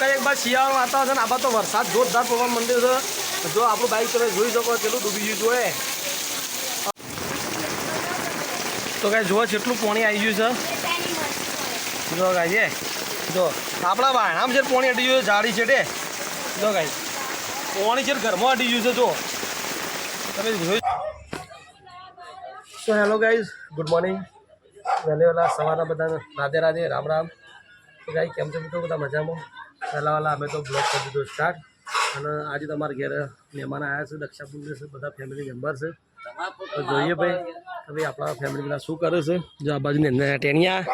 કઈ એક બાર શિયાળો વાતાવરણ છે ને આ બાદ તો વરસાદ જોરદાર પવન મંદિર છે. જો આપણું બાઈક તમે જોઈ શકો કેટલું ડૂબી ગયું જોઈએ તો કાંઈ જુઓ કેટલું પાણી આવી ગયું છે. જો કાંઈ જો, આપણા વાણામ છે પાણી અડી ગયું ઝાડી છે તે જો કાંઈ પાણી છે ઘરમાં અડી ગયું છે, જો. તમે જોઈ તો હેલો ગાઈઝ ગુડ મોર્નિંગ વહેલી વહેલા સવારના બધા રાધે રાધે, રામ રામ. તો ગાઈ કેમ છો મિત્રો? બધા મજામાં? પહેલાં વહેલા અમે તો બ્લોગ કરી દીધો સ્ટાર્ટ અને આજે તમારા ઘેર મહેમાન આવ્યા છે દક્ષાપુર છે બધા ફેમિલી મેમ્બર છે. તો જોઈએ ભાઈ કે ભાઈ આપણા ફેમિલી બધા શું કરે છે? જો આ બાજુ ને ટેણિયા.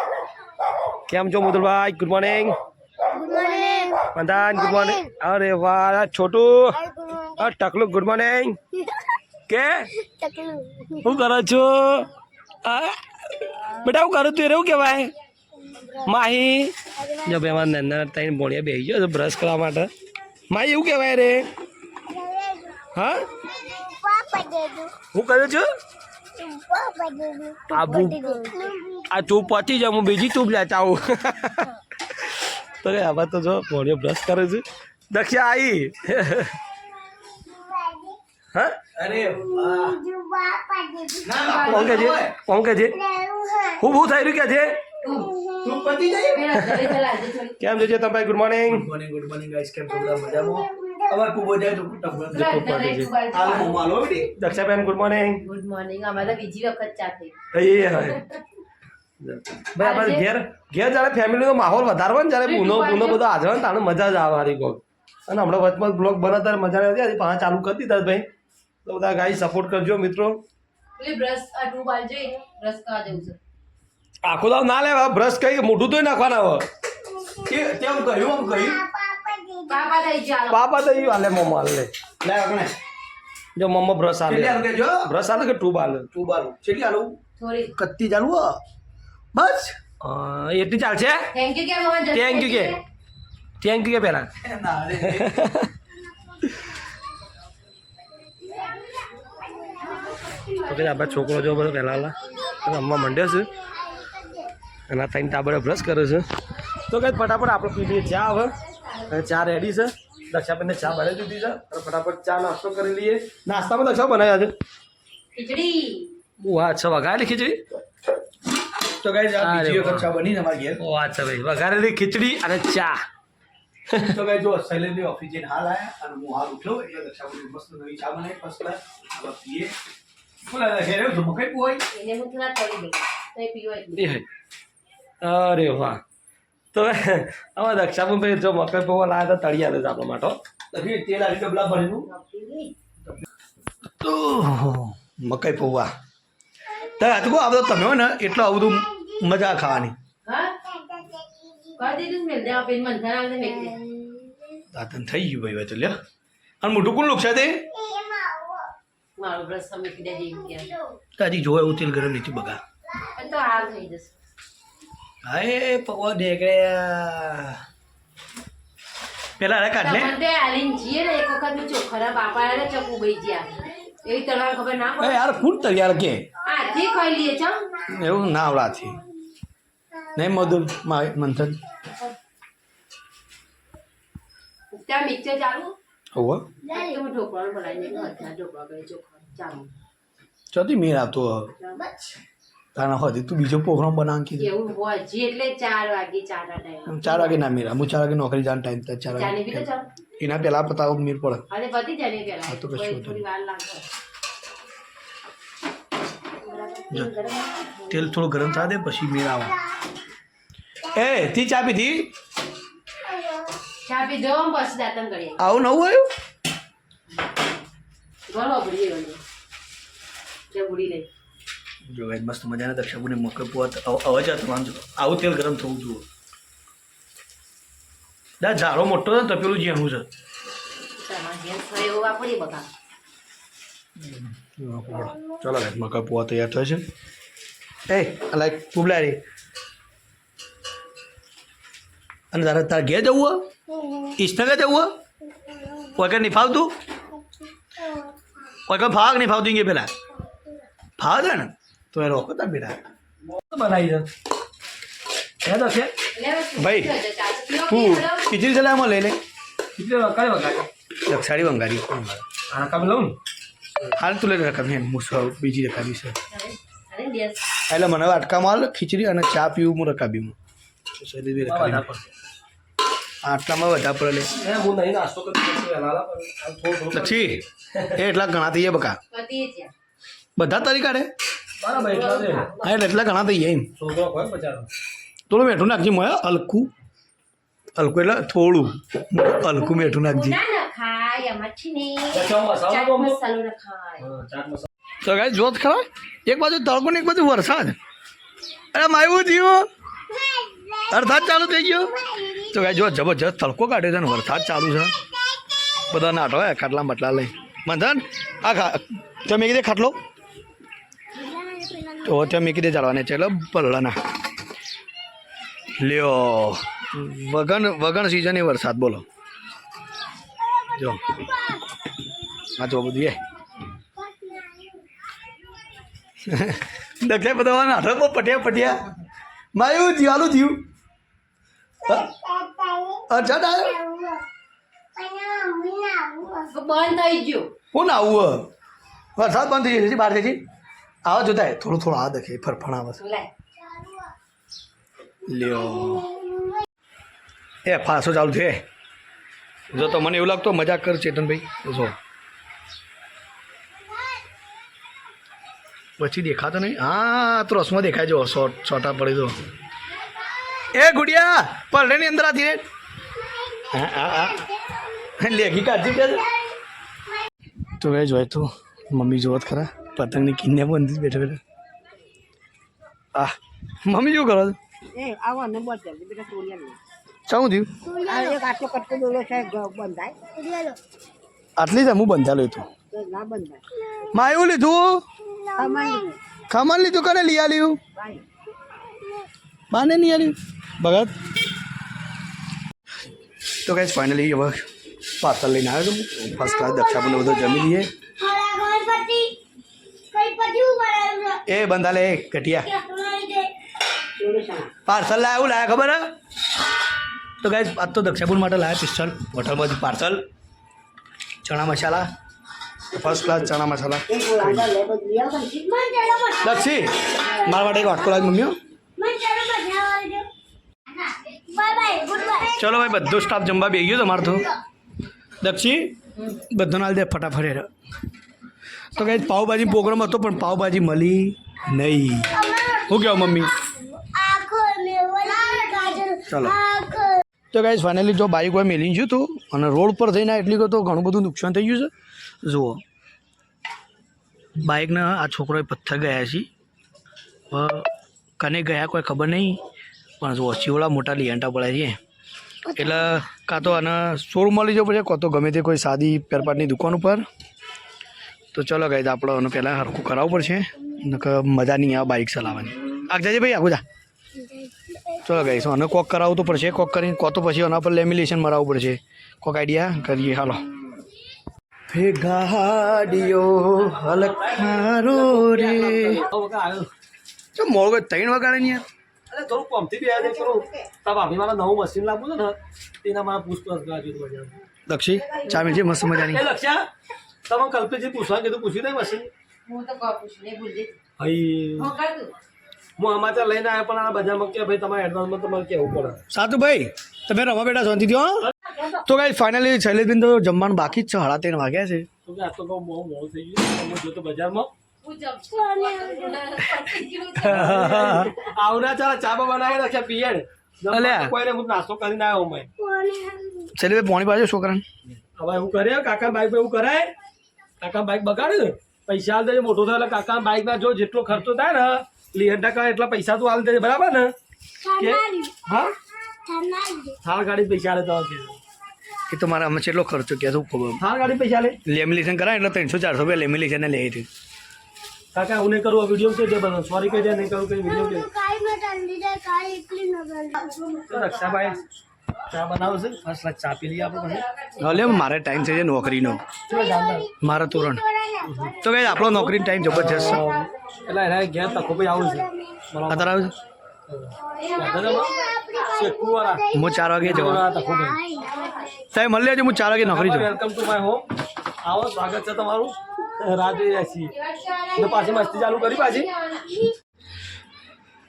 કેમ છો મુદુલભાઈ? ગુડ મોર્નિંગ પંદાન ગુડ મોર્નિંગ અરે વાહ આ છોટું. આ ટકલું ગુડ મોર્નિંગ કે? શું કરો છો? આ? બેટા હું કરું તું? એવું કહેવાય માહી. જો ભાઈ અમારા નંદા ત્રણ ભોણિયા બેસી ગયો બ્રશ કરવા માટે. માહી એવું કહેવાય રે. હા? હું કરું છું? આબુ આ ચૂપ પતી જાઉં હું બીજી ચૂપ લેતા આવું. તો કે આવા તો જો ભોણિયો બ્રશ કરે છે. દક્ષા આવી હા? અરે વાહ. કોણ કે છે? કોણ કે છે? હું. બહુ થઈ રહ્યું કે છે? તું. પતી જાય કેમ છે તમે good morning good morning good morning guys કેમ છો? બધા મજામાં? હવે કુબો જાય તો ટપક હાલ મોમાં બેટી. Dakshaben good morning good morning અમારે બીજી વખત ચા થઈ. એ હવે ભાઈ આપણે ઘેર ઘેર જ્યારે ફેમિલીનો માહોલ વધારે ને જ્યારે પૂનો પૂનો બધો હાજર ને તાણે મજા જ આવે હારી કોક. અને હમણાં વચમાં બ્લોગ બનાવતા ત્યારે મજા નથી આવતી. પાછા ચાલુ કરી દીધા ભાઈ. તો બધા ગાઈ સપોર્ટ કરજો મિત્રો. બ્રશ આ ટુ બાલ બ્રશ કરવા જવું છે આખો દાવ ના લેવા બ્રશ કઈ મોઢું તો નાખવાના હવે. કેમ કહ્યું આમ કહ્યું પાપા થઈ ચાલો પાપા તો ઈ હાલે મમ્મા હાલે. લે જો મમ્મા બ્રશ હાલે આલું બ્રશ હાલે કે ટ્યુબ હાલે ટ્યુબ હાલે છેલ્લી આલું? થોડી. કત્તી ચાલુ બસ. એટલી ચાલશે? થેન્ક યુ કે મમ્મા થેન્ક યુ કે. થેન્ક યુ કે પહેલા ના રે તો કે આપણા છોકરો જો બધો પહેલા રમવા માંડ્યો છે. અને આ ત્રણ ટાબરે બ્રશ કરે છે. તો કઈ ફટાફટ આપણે પી લઈએ ચા હવે. અને ચા રેડી છે. દક્ષાબેનને ચા બનાવી દીધી છે. અને ફટાફટ ચા નાસ્તો કરી લઈએ. નાસ્તામાં દક્ષા બનાવ્યા છે. ખીચડી. વાહ અચ્છા વઘારેલી ખીચડી? તો ગાઈસ આ બીજી વખત ચા બની અમારા ઘેર. ઓ અચ્છા ભાઈ. વઘારેલી ખીચડી અને ચા. તો ગાઈસ જો શૈલેન્દ્ર ઓફિસ જઈને હાલ આયા અને હું હાલ ઉઠ્યો એટલે દક્ષાબુની મસ્ત નવી ચા બનાવી ફર્સ્ટ ક્લાસ પીએ. બોલા ઘેર એવું મકાઈ પોઈ એને હું થોડા તળી દઉં. તો એ પીવો એટલું. અરે વાહ. તો હવે દક્ષાબેન ભાઈ જો મકાઈ પૌવા લાવ્યા હતા તળિયા છે આપણા માટે તેલ આવી ડબલા ભરેલું મકાઈ પૌવા. તો આ તો કહો આપણે તમે હોય ને એટલું આવું બધું મજા ખાવાની. હા? કરી દીધું મેલ દેવા પેન મન થા આવને મેક દે. દાંતન થઈ ગયું ભાઈ તો લ્યો. અને મોટું કોણ છે તે? મારો જોવા તમે કીધે જેવું કે. તો હજી જોવે એવું તેલ ગરમ નથી બગા. તો હાલ થઈ જશે. હાય પૌવા દેખડ્યા પેલા અરે કાઢ લે તમને આલીન જીએ ને એક વખતનું ચોખરા બાપા આલે ચકુ ગઈ ગયા એવી તલવાર ખબર ના પડે યાર ફૂડ તૈયાર કે આથી ખાઈ લીએ છો એવું ના આવડાથી નહીં મધુર મંથન ત્યાં મિક્સર ચાલુ હોવ ઢોકળા બનાવી દઉં ઢોકળા ચોખા ચાલુ ચોથી મેર આવતો તારા હોતી તું બીજો પ્રોગ્રામ બનાવ કીધું. એવું હોય જી એટલે ચાર વાગે ચારના ટાઈમ ચાર વાગે ના મેરા હું ચાર વાગે નોકરી જાન ટાઈમ ચાર ચાની વાગે એના પહેલા પતાવો મીર પડે. અરે પતી જાય ને પેલા હા, તો કશું થોડી વાર લાગે. તેલ થોડું ગરમ થવા દે પછી મીર આવે. એ તી ચા પીધી? ચા પી જો પછી દાતન કરી આવું નવું આવ્યું ઘણો ભરી ગયો જે બુડી રહી જો ભાઈ મસ્ત મજાના દક્ષાબુને મકર પોત અવાજ હતો વાંધો આવું તેલ ગરમ થવું જુઓ. દા ઝાડો મોટો છે ને તપેલું છે. એવું વાપરીએ બકા. ચલો ભાઈ મકા પોવા તૈયાર થયો છે એ લાઈક પુબલારી અને તારે તારે ઘેર જવું હોય જવું વગર નહીં ફાવતું વગર ફાવ નહીં ફાવતું કે પેલા? ફાવ છે ને? તો એ રોકો તા બેટા બનાવી છે હે તો છે ભાઈ. તું હું. ખીચડી ચલાવમાં લઈ લે કેટલી કઈ વગાડી દક્ષાડી બંગાળી આ કામ લઉં હાલ તું લઈ રકમ હે હું બીજી રકાબી છે એટલે મને અટકામાં હાલ ખીચડી અને ચા પીવું હું રકાબી પડશે આટલામાં બધા પડે લે હું એ એટલા ઘણા થઈ જાય બકા બધા તરીકા રે દે હા એટલે એટલા ઘણા થઈ જાય એમ. થોડું મેઠું નાખજે મળે હલકું. હલકું એટલે થોડું. હલકું મેઠું નાખજે. તો ગાય જોત ખરા એક બાજુ તડકો ને એક બાજુ વરસાદ. અરે માયું થયું વરસાદ ચાલુ થઈ ગયો. તો ગાય જો જબરજસ્ત તડકો કાઢ્યો છે ને વરસાદ ચાલુ છે. બધા નાટો હે ખાટલા બટલા લઈ. મંધન આ ખા તમે કીધે ખાટલો? તો ત્યાં મેં કીધે ચાલવાને છે. એટલે પલળાના. લ્યો વગન વગણ સિઝન એ વરસાદ બોલો. જો. આ જો બધું એ. દક્ષે બધા નાટો બહુ પટિયા પટિયા. માયું જીવાલું થયું અચ્છા બંધ થઈ ગયું. કોણ આવું વરસાદ બંધ થઈ જશે બહાર જશે આવા જોતા થોડું થોડું આ દેખે ફરફણ આવે છે. લ્યો. એ ફાસો ચાલુ છે જો તો મને એવું લાગતું મજાક કર ચેતનભાઈ. જો. પછી દેખાતો નહીં? હા તો રસમાં દેખાય. જો શોર્ટ શોર્ટા પડી તો એ ગુડિયા પલડેની અંદર આથી રે. હા હા હા. લેખી કાઢી કે તો એ જોઈ તો મમ્મી જોવત ખરા. પતંગની કિન્ને બંધી બેઠો બેઠા. આ મમ્મી શું કરો છો? શું થયું? આ એક આટલો કટકો દોરો છે ગ- બંધાય. આટલી જ હું બંધાયેલું હતું તો ના બંધાય. માં એવું લીધું? ખમણ લીધું. કને લઈ આલ્યું? ભાઈ. બાને નહીં આલ્યું? ભગત? તો કઈ ફાઇનલી હવે પાર્સલ લઈને આવ્યો છું. ફર્સ્ટ ક્લાસ દક્ષાપુરને બધું જમી લઈએ. એ બંધા લે કટિયા પાર્સલ લાયા એવું લાયા ખબર હે? તો ગાય આજ તો દક્ષાપુર માટે લાયા પિસ્ટલ હોટલમાંથી પાર્સલ. ચણા મસાલા ફર્સ્ટ ક્લાસ ચણા મસાલા. દક્ષી મારા માટે એક વાટકો લાવી મમ્મીઓ ચલો ભાઈ બધો સ્ટાફ જમવા બે ગયો તમારે તો દક્ષી બધો નાલ દે ફટાફટ. તો કઈ પાવભાજી પ્રોગ્રામ હતો પણ પાવભાજી મળી નહીં. શું કહેવા મમ્મી? ચલો. તો ગાઈઝ ફાઇનલી જો બાઇક હોય મેલી ગયું હતું અને રોડ પર થઈને એટલી તો ઘણું બધું નુકસાન થઈ ગયું છે. જુઓ. બાઇકને આ છોકરોએ પથ્થર ગયા છે. કને ગયા કોઈ ખબર નહીં પણ જુઓ ચીવડા મોટા લિયંટા પડ્યા છે. એટલે કાં તો આને શોરૂમમાં લઈ જવું પડશે કાં તો ગમે તે કોઈ સાદી પેરપાટની દુકાન ઉપર. તો ચલો ગાઈ આપણે એનું પહેલાં હરખું કરાવવું પડશે. નકર મજા નહીં આવે બાઇક ચલાવવાની. આગ જાજે ભાઈ આગળ જા. ચલો ગાઈ શું અને કોક કરાવવું તો પડશે. કોક કરીને કો તો પછી એના પર લેમિનેશન મરાવવું પડશે. કોક આઈડિયા કરીએ હાલો. ગાડીઓ હલખારો રે. મોડો ત્રણ વગાડે ને યાર. અરે થોડું પંપથી બે હાજર કરું. તા ભાભી મારા નવું મશીન લાવવું છે ને તેના મારા પૂછપરછ કરવા જોઈએ દક્ષી ચા મિલજે મસ્ત મજાની. લક્ષ્યા તમે કલ્પેજી પૂછવા કીધું પૂછી દે મશીન હું તો પૂછી ભૂલ ભાઈ હું. સમાચાર લઈને આવ્યો પણ આ બજારમાં કે ભાઈ તમારે એડવાન્સમાં તમારે કેવું પડે? સાતું ભાઈ તમે રમવા બેઠા શાંતિથી હો તો કાંઈ ફાઇનલી શૈલેષબેન તો જમવાનું બાકી જ છે સાડા ત્રણ વાગ્યા છે. તો કે આ તો બહુ મોડું થઈ ગયું તમે જો તો બજારમાં. હું. આવના ચાલે ચા બનાવી રાખ્યા પિયડ કોઈને હું નાસ્તો કરીને આવ્યો મેં ચલે પોણી પાછો છોકરાને. હવે એવું કરે કાકા ભાઈ એવું કરાય. કાકા બાઈક બગાડ્યું ને પૈસા હાલ દેજે મોટો થાય એટલે કાકા બાઈક ના જો જેટલો ખર્ચો થાય ને લીહર ટકા એટલા પૈસા તું હાલ દેજે બરાબર ને? કે હા? થાર ગાડી પૈસા હાલે તો કે તો મારા અમે કેટલો ખર્ચો કે શું ખબર? થાર ગાડી પૈસા લે લેમિનેશન કરાય એટલે ત્રણસો ચારસો રૂપિયા લેમિનેશન લઈ છે કાકા હું નહીં કરું આ વીડિયો છે જે બધો સોરી કહી દે નહીં કરું કઈ વીડિયો કે રક્ષાભાઈ ચા બનાવશે ફર્સ્ટ ક્લાસ ચા પી લઈએ આપણે પછી. હલે મારે ટાઈમ છે નોકરીનો. મારા તોરણ તો કઈ આપણો નોકરીનો ટાઈમ જબરજસ્ત છે. એટલે એના ઘેર તકો ભાઈ આવું છે. અત્યારે આવે હું ચાર વાગે જવાનું સાહેબ મળી લેજો હું ચાર વાગે નોકરી જાઉં. વેલકમ ટુ માય હોમ આવો સ્વાગત છે તમારું. રાહ જોઈ રહ્યા છીએ. પાછી મસ્તી ચાલુ કરી પાછી.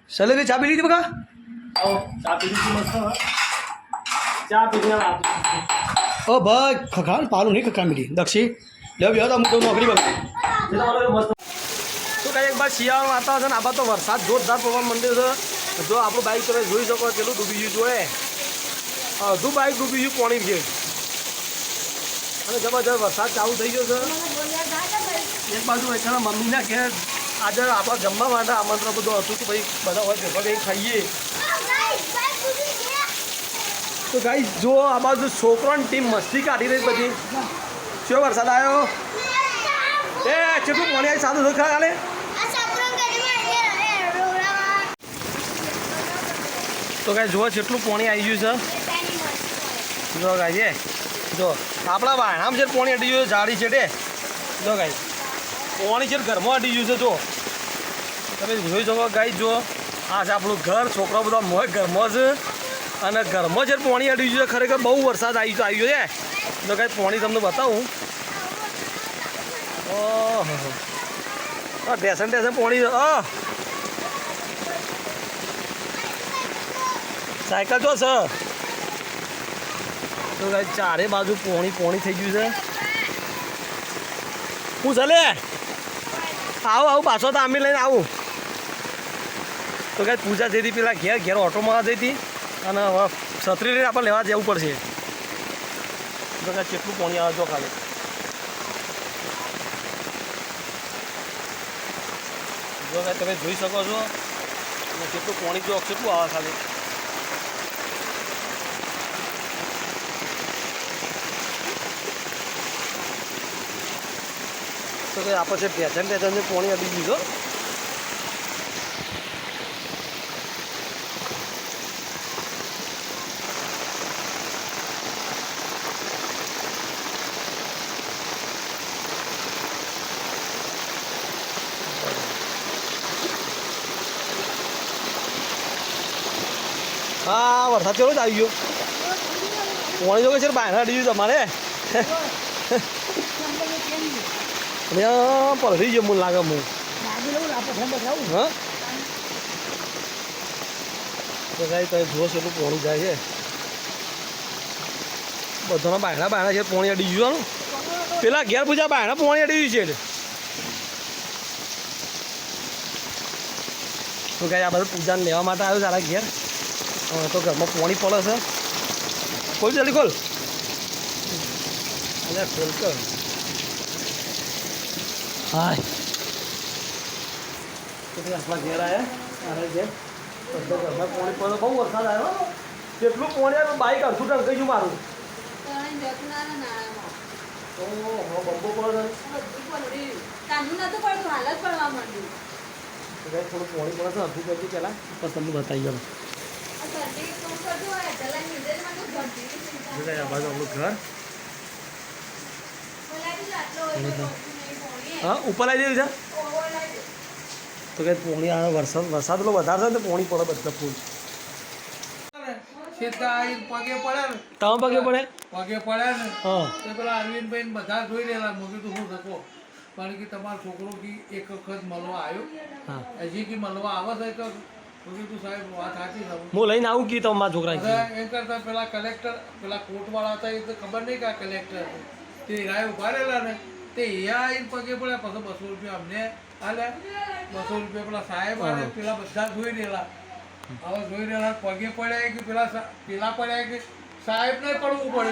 સલે ચા પી લીધી બકા? ચા પી લીધી મસ્ત. ચા આવો. ઓ ભાઈ ખખા પાલું નહીં ખખા મીઠી દક્ષી લે બે હું નોકરી બગડી તો કઈ એક બાર શિયાળો આતા હશે ને, આ તો વરસાદ જોરદાર પવન મંદિર છે. જો આપણું બાઇક તમે જોઈ શકો કેટલું ડૂબી ગયું જોડે. અડધું બાઇક ડૂબી ગયું, પાણી છે અને જબરજસ્ત વરસાદ ચાલુ થઈ ગયો છે. એક બાજુ એના મમ્મીના ઘેર આજે આપણા જમવા માટે આમંત્રણ બધું હતું કે ભાઈ, બધા હોય ભેગા કંઈ ખાઈએ. તો ગાઈ જો આ બાજુ છોકરોની ટીમ મસ્તી કાઢી રહી બધી. શું વરસાદ આવ્યો? એ ચેટલું પાણી આવી, સાદું ખરા કાલે તો કાંઈ જુઓ જેટલું પાણી આવી ગયું છે. જો કાંઈ છે જો આપણા વાણામ છે પાણી અડી ગયું છે જાડી છે તે જો કાંઈ પાણી છે ઘરમાં અડી ગયું છે જો તમે જોઈ શકો ગાઈ જો આ છે આપણું ઘર. છોકરા બધા મોય ઘરમાં છે. અને ઘરમાં જે પાણી અડી ગયું છે, ખરેખર બહુ વરસાદ આવી ગયો આવી ગયો છે. તો કાંઈ પાણી તમને બતાવું. ઓહો. ટેશન ટેશન પાણી સાયકલ જો છે. તો કાંઈ ચારે બાજુ પોણી પોણી થઈ ગયું છે. હું ચાલે આવું આવું, પાછો તો આંબી લઈને આવું. તો કાંઈ પૂજા જઈ હતી, પેલા ઘેર ઘેર ઓટોમાં જઈ હતી. અને હવે છત્રી લઈને આપણે લેવા જવું પડશે. કેટલું પોણી આવે જો ખાલી. જો કાંઈ તમે જોઈ શકો છો, અને કેટલું પોણી જો કેટલું આવે ખાલી. તો આપણે છે પેચન પેચન પોણી અડી દીધો. હા, વરસાદ ચલો જ આવી ગયો. પોણી જો કે છે બહાર અડી ગયું તમારે. પલરી ગયો મને લાગે હું? હા કાંઈ તમે જુઓ છો એટલું પોણી જાય છે. બધાના બાયણા બાયણા છે, પોણી અડી ગયું પેલા ઘેર પૂજા બાયણા પોણી અડી ગયું છે તો કાંઈ આ બધું પૂજાને લેવા માટે આવ્યો તારા ઘેર? હવે તો ઘરમાં પાણી પડે છે. ખોલ જલ્દી ખોલ. અલે ખોલ કર હાય. આપણા ઘેર આવ્યા મારા ઘેર તો ઘરમાં પાણી પડે બહુ વરસાદ આવ્યો કેટલું પાણી આવ્યું? બાઈક અડધું ઢંકાઈ ગયું મારું. ઓહો બંબો પડે. તો કાંઈ થોડું પાણી પડે છે અડધું કરતી પહેલાં પણ તમને બતાવી ગયો આ બાજુ આપણું ઘર. હા ઉપર આવી જાય તો કે પોણી આવે વરસાદ વરસાદ પેલો વધારે થાય તો પોણી પડે બધા ફૂલ. પગે પડ્યા ને. તમે પગે પડે? પગે પડ્યા ને. હા. તો પેલા અરવિંદભાઈ બધા જોઈ રહેલા મેં કીધું હું શકો પણ કે તમારો છોકરો કી એક વખત મળવા આવ્યો. હા. હજી કે મળવા આવે છે હું લઈને આવું કી તમારા છોકરા કરતા પેલા કલેક્ટર પેલા કોર્ટવાળા હતા એ તો ખબર નહીં કે આ કલેક્ટર તે રાય ઊભા રહેલા ને તે અહીંયા આવીને પગે પડ્યા પછી બસો રૂપિયા અમને આલે. બસો રૂપિયા પેલા સાહેબ આલે પેલા બધા જોઈ રહેલા. હવે જોઈ રહેલા પગે પડ્યા કે પેલા પેલા પડ્યા કે સાહેબ ને પડવું પડે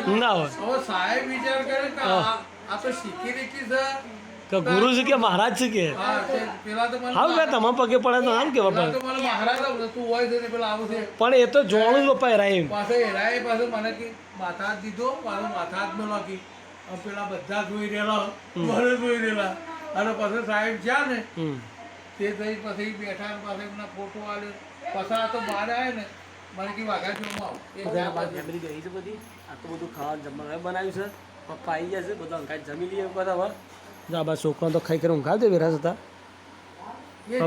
હવે સાહેબ વિચાર કરે કે તો શીખી રીખી છે. કે ગુરુ છે કે મહારાજ છે કે? હા તે તો કે તમારા પગે પડે તો આમ કેવા પડે? તો તું પણ એ તો જોવાનું જ પપ્પા પાછો મને કે માથા દીધો મારો માથા જ ન લાગી. પેલા બધા જોઈ રહેલા મને જોઈ રહેલા. અને પછી સાહેબ જ્યાં ને તે થઈ પછી બેઠા પાસે એમના ફોટો આવે પાછા આ તો બહાર આવે ને મને કે વાઘા ચોરમાં આવ. ફેમિલી ગઈ છે. બધી આટલું બધું ખાવાનું જમવાનું. બનાવ્યું છે. પપ્પા આવી ગયા છે બધા અંકાઈ જમી લઈએ બધા હવે. જો આ છોકરા તો ખાઈ કરી ઊંઘા દે વેરા હતા ને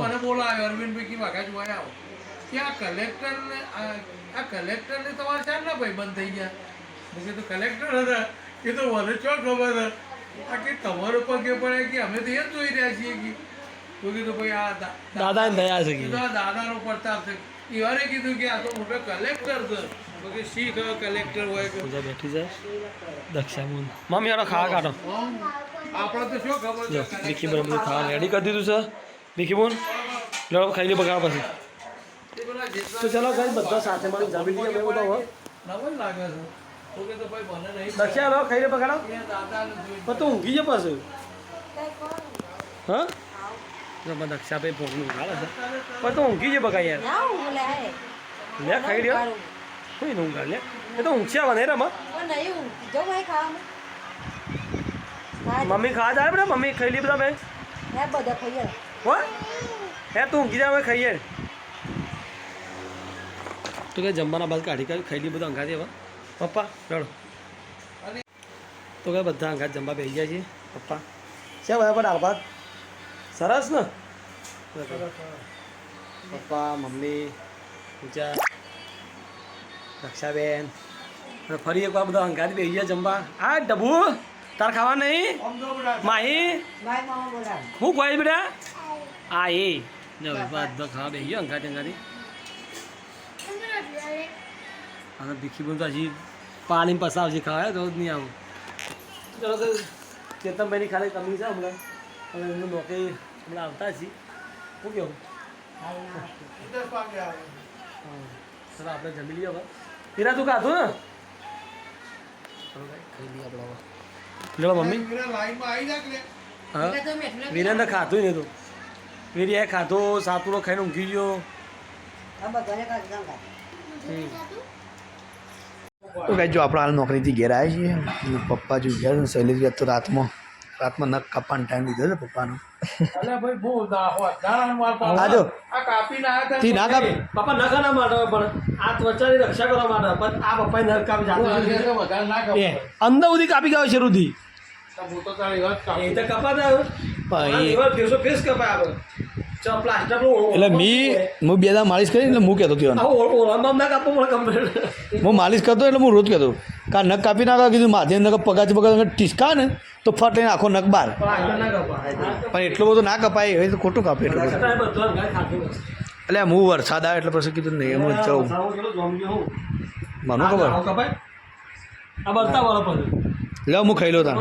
મને બોલાવે અરવિંદભાઈ કે વાઘા જોવા આવો. કે આ કલેક્ટરને આ કલેક્ટર ને તમારે ચાર ના ભાઈ બંધ થઈ ગયા. મેં તો કલેક્ટર હતા. એ તો મને ચો ખબર આ કે તમારો પગે પડે કે અમે તો એ જ જોઈ રહ્યા છીએ કે તો કીધું ભાઈ આ દાદા દાદાને દયા છે દાદાનો પ્રતાપ છે. ઈવાને કીધું કે આ તો મોટો કલેક્ટર છે. તો કે કલેક્ટર હોય કે પૂજા બેઠી જાય દક્ષામુન મમ્મી યાર ખાવા કાઢો. આપણે તો શું ખબર છે? વિકી બરાબર બધું ખાવા રેડી કરી દીધું છે. વિકી બોન લડો ખાઈ લે બગાડ પછી. તે ચલો ભાઈ બધા સાથે મળી જમી લઈએ અમે બધા નવો જ લાગે છે. તો કે તો ભાઈ મને નહીં. દક્ષા લો ખાઈ લે બગાડો એ દાદાને જોઈ પણ તો ઊંઘી જાય પાછું? હા? જમા દક્ષાભાઈ ભોગનું ઉઘાડે છે. પણ તો ઊંઘી છે બગા યાર. લે. લે ખાઈ લ્યો. કોઈ નું લે એ તો ઊંઘ્યા બને રમા મમ્મી ખાવા જાય બધા? મમ્મી ખાઈ લી બધા હે બધા ખાઈએ હો? હે તું ઊંઘી જા ખાઈએ તો કે જમવાના બાદ કાઢી કાઢી ખાઈ લી બધા અંગાથી હવે. પપ્પા રડો. તો કે બધા અંગાત જમવા બેસી જાય છે. પપ્પા. છે ભાઈ પણ આ ભાત? સરસ ને? પપ્પા મમ્મી પૂજા રક્ષાબેન. અને ફરી એકવાર બધા અંગારી બેસી ગયા જમવા. આ ડબુ તાર ખાવા નહીં? માહી? હું કોઈ બેટા? આ એ. બધા ખાવા બેસી ગયો અંગાતી અંગારી અને ભીખી બોલ તો હજી પાણી પસાવ છે ખાવા તો જ નહીં આવું. ચલો તો ચેતનભાઈની ખાલી કમી છે હમણાં. હવે એમનું નોકરી હમણાં આવતા છીએ. શું કેવું હા ચલો આપણે જમી લઈએ હવે. તું ખાધું ને ચલો ભાઈ ખાઈ લઈએ આપણે હવે. ચલો મમ્મી વીરા લાઈનમાં આવી જા કે લે. હા એટલે તો મેઠું વીરેન્દ્ર ખાધું નહીં તું વીરે ખાધો. સાતુરો ખાઈને ઊંઘી ગયો તો કઈ જો આપણે હાલ નોકરીથી ઘેર આવ્યા છીએ પપ્પા જો ઘેર સહેલી શૈલેષ ગયા તો રાતમાં રાતમાં નખ કાપવાનો ટાઈમ લીધો છે પપ્પાનો. આજો. તી ના કાપ. પપ્પા ન ખાના માટે પણ આ ત્વચાની રક્ષા કરવા માટે પણ આ પપ્પાએ નર કામ હું જાતું આજે તો વધારે ના કાપું. એ અંદર સુધી કાપી ગયો છે રુધિ. એટલે મી હું બે દાડા માલિશ કરી એટલે હું કહેતો ના હું માલિશ કરતો એટલે હું રોજ કહેતો કા નખ કાપી નાખા કીધું માથે નખ પગાથી પગા ટીસકા ને તો ફટ લઈને આખો નખ બહાર પણ એટલો બધો ના કપાય હવે તો ખોટું કાપે એટલું. એટલે હું વરસાદ આવે એટલે પછી કીધું નહીં હું જવું. મને ખબર? એટલે હું ખાઈ લો તા